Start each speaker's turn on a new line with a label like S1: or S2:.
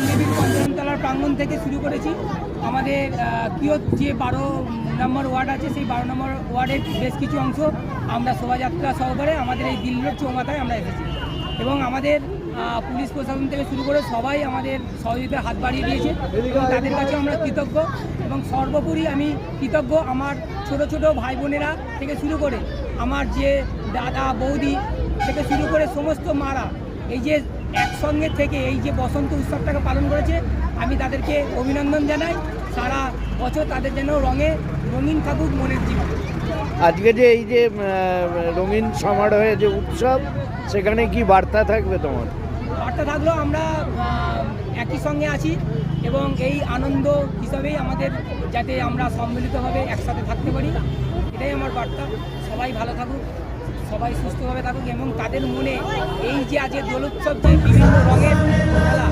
S1: বিজেপির পঞ্চমতলার প্রাঙ্গণ থেকে শুরু করেছি। আমাদের কিয়ত যে বারো নম্বর ওয়ার্ড আছে, সেই বারো নম্বর ওয়ার্ডের বেশ কিছু অংশ আমরা শোভাযাত্রা সহকারে আমাদের এই দিল্লির চৌমাথায় আমরা এসেছি। এবং আমাদের পুলিশ প্রশাসন থেকে শুরু করে সবাই আমাদের সহযোগিতার হাত বাড়িয়ে দিয়েছে এবং তাদের কাছে আমরা কৃতজ্ঞ এবং সর্বোপরি আমি কৃতজ্ঞ আমার ছোট ছোট ভাই বোনেরা থেকে শুরু করে আমার যে দাদা বৌদি থেকে শুরু করে সমস্ত মারা এই যে একসঙ্গে থেকে এই যে বসন্ত উৎসবটাকে পালন করেছে আমি তাদেরকে অভিনন্দন জানাই। সারা বছর তাদের যেন রঙে রঙিন থাকুক মনের জীবন।
S2: আজকে যে এই যে রঙিন সমারোহে যে উৎসব সেখানে কি বার্তা থাকবে তোমার?
S1: বার্তা থাকলেও আমরা একই সঙ্গে আছি এবং এই আনন্দ হিসাবেই আমাদের যাতে আমরা সম্মিলিতভাবে একসাথে থাকতে পারি। এটাই আমার বার্তা। সবাই ভালো থাকুক। সবাই সুস্থভাবে থাকুক এবং তাদের মনে এই যে আজকে দোল উৎসব যে বিভিন্ন রঙের খেলা